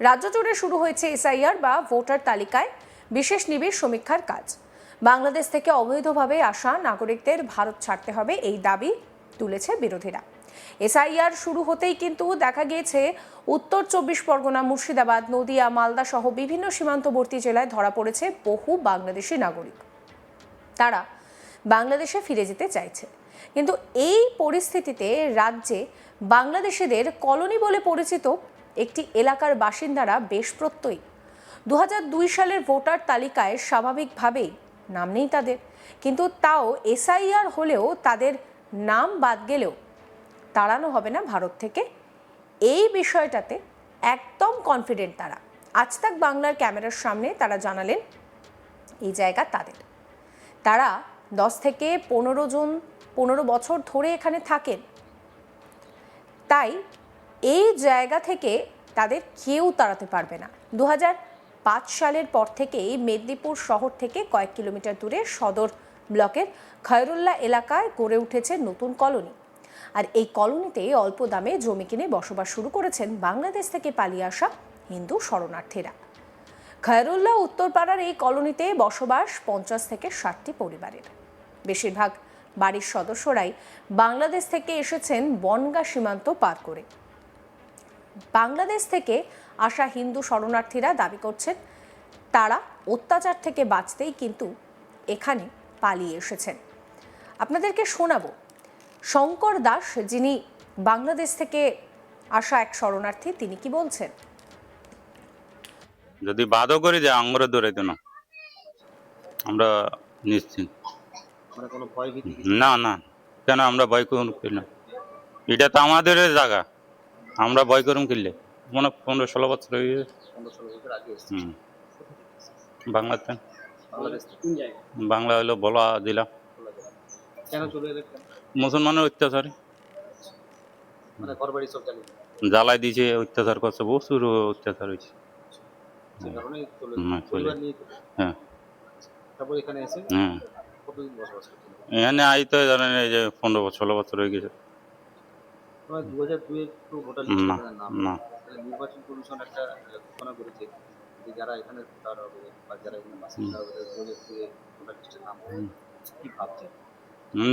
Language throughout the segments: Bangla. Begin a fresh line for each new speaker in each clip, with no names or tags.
রাজ্য জুড়ে শুরু হয়েছে এসআইআর বা ভোটার তালিকায় বিশেষ নিবিড় সমীক্ষার কাজ। বাংলাদেশ থেকে অবৈধভাবে আসা নাগরিকদের ভারত ছাড়তে হবে এই দাবি তুলেছে বিরোধীরা। এসআইআর শুরু হতেই কিন্তু দেখা গিয়েছে, উত্তর চব্বিশ পরগনা, মুর্শিদাবাদ, নদিয়া, মালদা সহ বিভিন্ন সীমান্তবর্তী জেলায় ধরা পড়েছে বহু বাংলাদেশি নাগরিক। তারা বাংলাদেশে ফিরে যেতে চাইছে। কিন্তু এই পরিস্থিতিতে রাজ্যে বাংলাদেশিদের কলোনি বলে পরিচিত একটি এলাকার বাসিন্দারা বেশ প্রত্যয়ী। দু হাজার দুই সালের ভোটার তালিকায় স্বাভাবিকভাবেই নাম নেই তাদের। কিন্তু তাও এসআইআর হলেও তাদের নাম বাদ গেলেও তাড়ানো হবে না ভারত থেকে। এই বিষয়টাতে একদম কনফিডেন্ট তারা। আজ তাক বাংলার ক্যামেরার সামনে তারা জানালেন, এই জায়গা তাদের। তারা দশ থেকে পনেরো জন, পনেরো বছর ধরে এখানে থাকেন। তাই এই জায়গা থেকে তাদের কেউ তাড়াতে পারবে না। দু পাঁচ সালের পর থেকেই মেদিনীপুর শহর থেকে কয়েক কিলোমিটার দূরে সদর ব্লকের খয়রুল্লাহ এলাকায় গড়ে উঠেছে নতুন কলোনি। আর এই কলোনিতে অল্প দামে জমি কিনে বসবাস শুরু করেছেন বাংলাদেশ থেকে পালিয়ে আসা হিন্দু শরণার্থীরা। খয়রুল্লাহ উত্তরপাড়ার এই কলোনিতে বসবাস পঞ্চাশ থেকে ষাটটি পরিবারের। বেশিরভাগ বাড়ির সদস্যরাই বাংলাদেশ থেকে এসেছেন বনগা সীমান্ত পার করে। বাংলাদেশ থেকে আসা হিন্দু শরণার্থীরা দাবি করছেন তারা অত্যাচার থেকে বাঁচতেই কিন্তু এখানে পালিয়ে এসেছেন। আপনাদেরকে শোনাবো শঙ্কর দাস যিনি বাংলাদেশ থেকে আসা এক শরণার্থী তিনি কি বলছেন?
যদি বাদও করি যে আঙ্গুর দৌড়াইতো না আমরা নিশ্চিন্ত।
কোনো ভয় ভীতি
না না কেন আমরা ভয় করুন কিনা এটা তো আমাদের জায়গা। আমরা ভয় করুন কিনলে? মনে পনেরো ষোলো বছর হয়ে গেছে। বাংলাতে? বাংলা হলো বলা জেলা।
কেন?
মুসলমানের অত্যাচারে।
মানে
জ্বালাই দিয়েছে অত্যাচার করছে প্রচুর অত্যাচার হয়েছে। হ্যাঁ।
এখানে
আই তো জানেন এই যে পনেরো ষোলো বছর হয়ে গেছে।
দু হাজার দুয়ে তো ভোটার
না
নাম
না।
নির্বাচন কমিশন একটা ঘোষণা করেছে যে যারা এখানে ভোটার হবে বা যারা এখানে বাসিন্দা হবে দু হাজার দুয়ে ভোটার লিস্টে নাম হবে। কি ভাবছেন?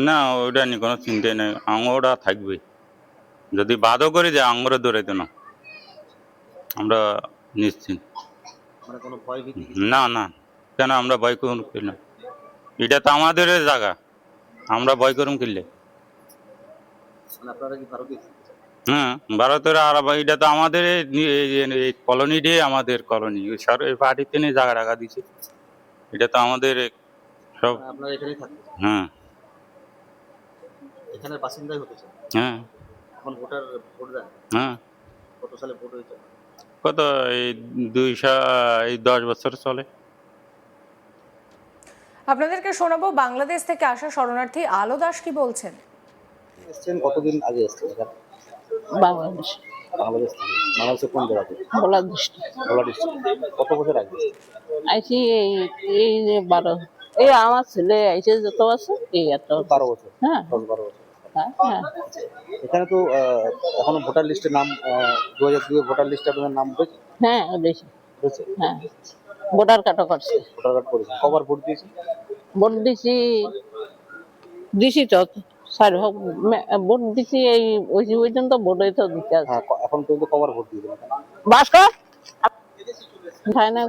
না ওইটা নিয়ে কোনো চিন্তাই নেই। আঙুরটা থাকবে। যদি বাদও করি যে আঙুরে দৌড়াইতো না। আমরা নিশ্চিন্ত
মানে
না না। কেন আমরা ভয় করুন কিনা এটা তো আমাদের জায়গা। আমরা ভয় করুন কিনলে
আপনারা কি ভারতে
হ্যাঁ ভারতের আর এটা তো আমাদের এই নি- এই যে- এই আমাদের কলোনি এই পার্টিতে নিয়ে জায়গা রাখা দিছে এটা তো আমাদের সব
মানে আপনারা এখানেই থাকতে
হ্যাঁ।
এখানের বাসিন্দাই হতে চান
হ্যাঁ।
এখন ভোটার ভোট দেন
হ্যাঁ।
কত সালে ভোট হয়েছে?
কত? এই দুই এই দশ বছর চলে।
আপনাদেরকে শোনাবো বাংলাদেশ থেকে আসা শরণার্থী আলো দাস কি বলছেন?
এসছেন? কতদিন আগে এসছেন এখানে?
বাংলাদেশ।
বাংলাদেশ থেকে। বাংলাদেশের কোন জায়গাতে
ভোলা দৃষ্টি।
ভোলা ডিস্ট্রিক্ট কত বছর আগে?
আইসি এই এই যে বারো এই আমার ছেলে আইসে যত আছে এই এত
বারো বছর।
হ্যাঁ।
দশ বারো বছর।
হ্যাঁ হ্যাঁ।
এখানে তো এখনও ভোটার লিস্টে নাম দু হাজার দুই ভোটার লিস্টে আপনার নাম উঠেছে?
হ্যাঁ উঠেছে।
উঠেছে?
হ্যাঁ। ভোটার কার্ডও করছে।
ভোটার কার্ড করেছে। কবার ভোট দিয়েছে?
ভোট দিছি দিছি তো ভাগ মে- ভোট দিছি এই ওই ভোট হইতো দিতে আছে।
হ্যাঁ এখন পর্যন্ত কবার ভোট
ভাস্কর? তাই না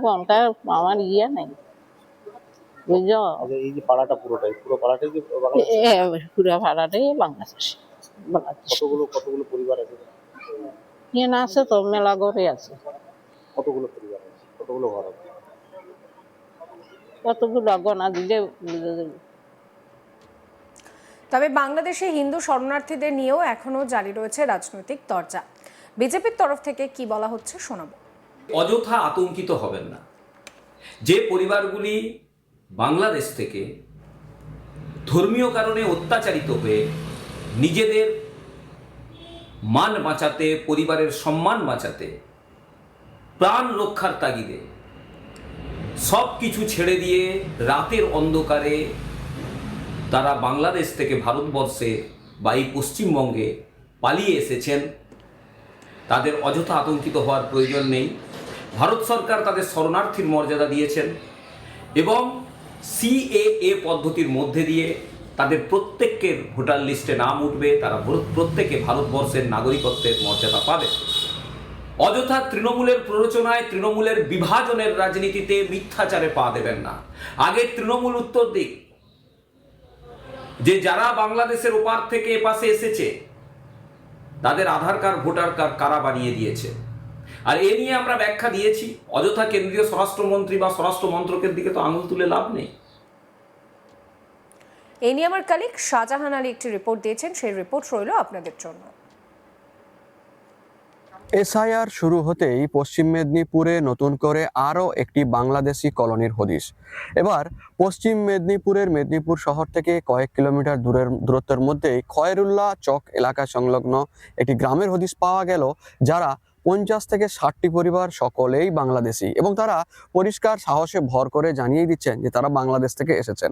আমার ইয়ে নাই। বুঝছ?
আচ্ছা এই যে পাড়াটা পুরোটাই পুরো পাড়াটাই
পুরো ভাড়াটাই বাংলাদেশ।
কতগুলো কতগুলো পরিবার আছে?
ইয়ে না আছে তো মেলা ঘরে আছে।
কতগুলো পরিবার আছে? কতগুলো ঘর আছে?
কতগুলো গনা দিলে বুঝে।
তবে বাংলাদেশে হিন্দু শরণার্থীদের নিয়েও এখনও জারি রয়েছে রাজনৈতিক চর্চা বিজেপির তরফ থেকে কি বলা হচ্ছে শোনাবো।
অযথা আতঙ্কিত হবেন না। যে পরিবারগুলি বাংলাদেশ থেকে ধর্মীয় কারণে অত্যাচারিত হয়ে নিজেদের মান বাঁচাতে, পরিবারের সম্মান বাঁচাতে, প্রাণ রক্ষার তাগিদে সব কিছু ছেড়ে দিয়ে রাতের অন্ধকারে তারা বাংলাদেশ থেকে ভারতবর্ষে বা এই পশ্চিমবঙ্গে পালিয়ে এসেছেন। তাদের অযথা আতঙ্কিত হওয়ার প্রয়োজন নেই। ভারত সরকার তাদের শরণার্থীর মর্যাদা দিয়েছেন এবং সিএএ পদ্ধতির মধ্যে দিয়ে তাদের প্রত্যেকের ভোটার লিস্টে নাম উঠবে। তারা প্রত্যেকে ভারতবর্ষের নাগরিকত্বের মর্যাদা পাবে। অযথা তৃণমূলের প্ররোচনায় তৃণমূলের বিভাজনের রাজনীতিতে মিথ্যাচারে পা দেবেন না। আগে তৃণমূল উত্তর দিক যে যারা বাংলাদেশের ওপার থেকে এপাশে এসেছে, তাদের আধার কার্ড, ভোটার কার্ড কারা বানিয়ে দিয়েছে? আর এ নিয়ে আমরা ব্যাখ্যা দিয়েছি, অযথা কেন্দ্রীয় স্বরাষ্ট্রমন্ত্রী বা স্বরাষ্ট্র মন্ত্রকের দিকে তো আঙুল তুলে লাভ নেই।
এ নিয়ে আমার কালিক শাহজাহান আলী একটি রিপোর্ট দিয়েছেন, সেই রিপোর্ট রইল আপনাদের জন্য।
এসআইআর শুরু হতেই পশ্চিম মেদিনীপুরে নতুন করে আরও একটি বাংলাদেশি কলোনির হদিশ। এবার পশ্চিম মেদিনীপুরের মেদিনীপুর শহর থেকে কয়েক কিলোমিটার দূরের, দূরত্বের মধ্যেই খয়রুল্লাহ চক এলাকা সংলগ্ন একটি গ্রামের হদিশ পাওয়া গেল, যারা পঞ্চাশ থেকে ষাটটি পরিবার সকলেই বাংলাদেশি এবং তারা পরিষ্কার সাহসে ভর করে জানিয়ে দিচ্ছেন যে তারা বাংলাদেশ থেকে এসেছেন।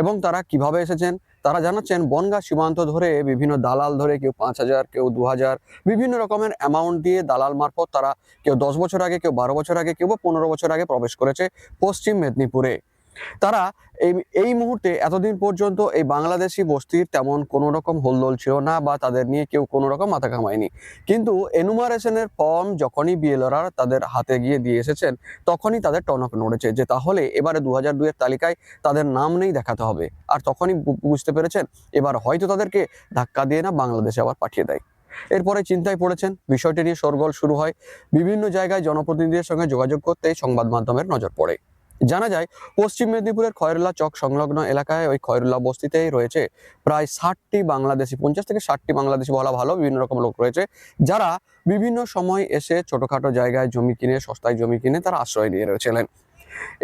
এবং তারা কীভাবে এসেছেন? তারা জানাচ্ছেন, বনগা সীমান্ত ধরে বিভিন্ন দালাল ধরে কেউ পাঁচ হাজার, কেউ দু হাজার, বিভিন্ন রকমের অ্যামাউন্ট দিয়ে দালাল মারফত তারা কেউ দশ বছর আগে, কেউ বারো বছর আগে, কেউ বা পনেরো বছর আগে প্রবেশ করেছে পশ্চিম মেদিনীপুরে। তারা এই এই মুহূর্তে এতদিন পর্যন্ত এই বাংলাদেশি বস্তির তেমন কোনো রকম হোলদোল ছিল না বা তাদের নিয়ে কেউ কোনো রকম মাথা ঘামায়নি। কিন্তু এনুমারেশনের ফর্ম যখনই বিএলআর তাদের হাতে গিয়ে দিয়ে এসেছেন, তখনই তাদের টনক নড়েছে যে তাহলে এবারে দু হাজার দুইয়ের তালিকায় তাদের নাম নেই দেখাতে হবে। আর তখনই বুঝতে পেরেছেন, এবার হয়তো তাদেরকে ধাক্কা দিয়ে না বাংলাদেশে আবার পাঠিয়ে দেয়। এরপরে চিন্তায় পড়েছেন, বিষয়টি নিয়ে শোরগোল শুরু হয়। বিভিন্ন জায়গায় জনপ্রতিনিধিদের সঙ্গে যোগাযোগ করতে সংবাদ মাধ্যমের নজর পড়ে। জানা যায়, পশ্চিম মেদিনীপুরের খয়রুল্লাহ চক সংলগ্ন এলাকায় ওই খয়রুল্লাহ বস্তিতেই রয়েছে প্রায় ষাটটি বাংলাদেশি, পঞ্চাশ থেকে ষাটটি বাংলাদেশি বলা ভালো, বিভিন্ন রকম লোক রয়েছে, যারা বিভিন্ন সময় এসে ছোটখাটো জায়গায় জমি কিনে, সস্তায় জমি কিনে তারা আশ্রয় নিয়ে রয়েছিলেন।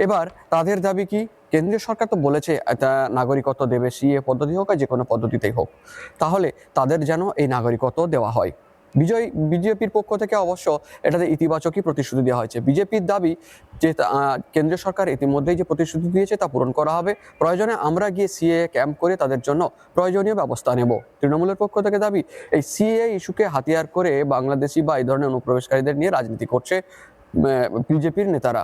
এবার তাদের দাবি কি? কেন্দ্রীয় সরকার তো বলেছে, এটা নাগরিকত্ব দেবে, সিএ পদ্ধতি হোক আর যে কোনো পদ্ধতিতেই হোক। তাহলে তাদের যেন এই নাগরিকত্ব দেওয়া হয়। বিজয়, বিজেপির পক্ষ থেকে অবশ্য এটাতে ইতিবাচকই প্রতিশ্রুতি দেওয়া হয়েছে। বিজেপির দাবি যে কেন্দ্রীয় সরকার ইতিমধ্যেই যে প্রতিশ্রুতি দিয়েছে তা পূরণ করা হবে। প্রয়োজনে আমরা গিয়ে সিএ ক্যাম্প করে তাদের জন্য প্রয়োজনীয় ব্যবস্থা নেব। তৃণমূলের পক্ষ থেকে দাবি, এই সিএ ইস্যুকে হাতিয়ার করে বাংলাদেশি বা এই ধরনের অনুপ্রবেশকারীদের নিয়ে রাজনীতি করছে বিজেপির নেতারা।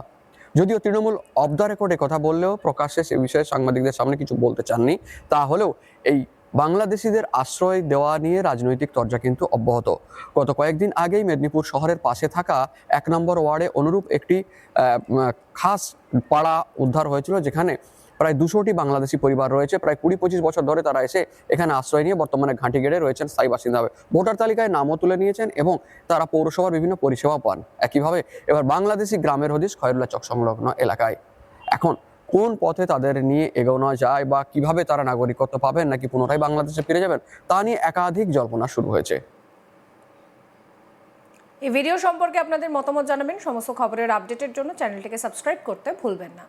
যদিও তৃণমূল অফ দ্য রেকর্ডে কথা বললেও প্রকাশ্যে সে বিষয়ে সাংবাদিকদের সামনে কিছু বলতে চাননি। তাহলেও এই বাংলাদেশিদের আশ্রয় দেওয়া নিয়ে রাজনৈতিক চর্চা কিন্তু অব্যাহত। গত কয়েকদিন আগেই মেদিনীপুর শহরের পাশে থাকা এক নম্বর ওয়ার্ডে অনুরূপ একটি খাস পাড়া উদ্ধার হয়েছিল, যেখানে প্রায় দুশোটি বাংলাদেশি পরিবার রয়েছে। প্রায় কুড়ি পঁচিশ বছর ধরে তারা এসে এখানে আশ্রয় নিয়ে বর্তমানে ঘাঁটি গেড়ে রয়েছেন স্থায়ী বাসিন্দা ভোটার তালিকায় নামও তুলে নিয়েছেন এবং তারা পৌরসভার বিভিন্ন পরিষেবা পান। একইভাবে এবার বাংলাদেশি গ্রামের হদিস খয়রুল্লাহ চক সংলগ্ন এলাকায়। এখন কোন পথে তাদের নিয়ে এগোনো যায় বা কীভাবে তারা নাগরিকত্ব পাবেন নাকি পুনরায় বাংলাদেশে ফিরে যাবেন, তা নিয়ে একাধিক জল্পনা শুরু হয়েছে।
এই ভিডিও সম্পর্কে আপনাদের মতামত জানাবেন। সমস্ত খবরের আপডেটের জন্য চ্যানেলটিকে সাবস্ক্রাইব করতে ভুলবেন না।